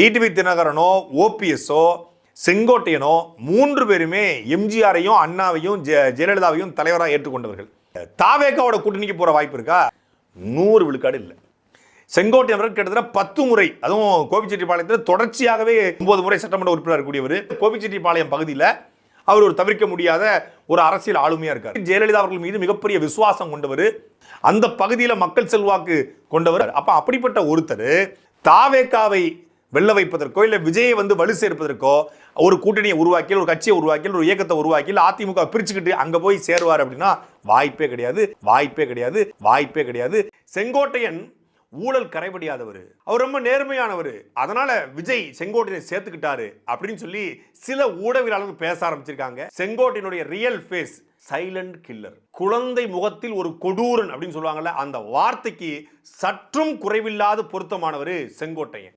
TTV தினகரனோ ஓபிஎஸ்ஸோ செங்கோட்டையனோ மூன்று பேருமே எம்ஜிஆரையும் அண்ணாவையும் ஜெ- ஜெயலலிதாவையும் தலைவராக ஏற்றுக்கொண்டவர்கள். தாவேக்காவோட கூட்டணிக்கு போகிற வாய்ப்பு இருக்கா? நூறு விழுக்காடு இல்லை. செங்கோட்டையன் அவர்கள் கிட்டத்தட்ட பத்து முறை அதுவும் கோபிச்செட்டிப்பாளையத்தில் தொடர்ச்சியாகவே ஒன்பது முறை சட்டமன்ற உறுப்பினர் கூடியவர். கோபிச்செட்டிப்பாளையம் பகுதியில் அவர் ஒரு தவிர்க்க முடியாத ஒரு அரசியல் ஆளுமையாக இருக்கார். ஜெயலலிதா அவர்கள் மீது மிகப்பெரிய விசுவாசம் கொண்டவர். அந்த பகுதியில் மக்கள் செல்வாக்கு கொண்டவர். அப்போ அப்படிப்பட்ட ஒருத்தர் தாவேக்காவை வெல்ல வைப்பதற்கோ இல்லை விஜயை வந்து வலு சேர்ப்பதற்கோ ஒரு கூட்டணியை உருவாக்கி ஒரு கட்சியை உருவாக்கி ஒரு இயக்கத்தை உருவாக்கி அதிமுக பிரிச்சுக்கிட்டு அங்கே போய் சேருவார் அப்படின்னா வாய்ப்பே கிடையாது வாய்ப்பே கிடையாது வாய்ப்பே கிடையாது. செங்கோட்டையன் ஊழல் கரைபடியாதவர். அவர் ரொம்ப நேர்மையானவர். அதனால விஜய் செங்கோட்டையை சேர்த்துக்கிட்டாரு அப்படின்னு சொல்லி சில ஊடகவியலாளர்கள் பேச ஆரம்பிச்சிருக்காங்க. செங்கோட்டையினுடைய ரியல் ஃபேஸ் சைலண்ட் கில்லர் குழந்தை முகத்தில் ஒரு கொடூரன் அப்படின்னு சொல்லுவாங்கல்ல அந்த வார்த்தைக்கு சற்றும் குறைவில்லாத பொருத்தமானவர் செங்கோட்டையன்.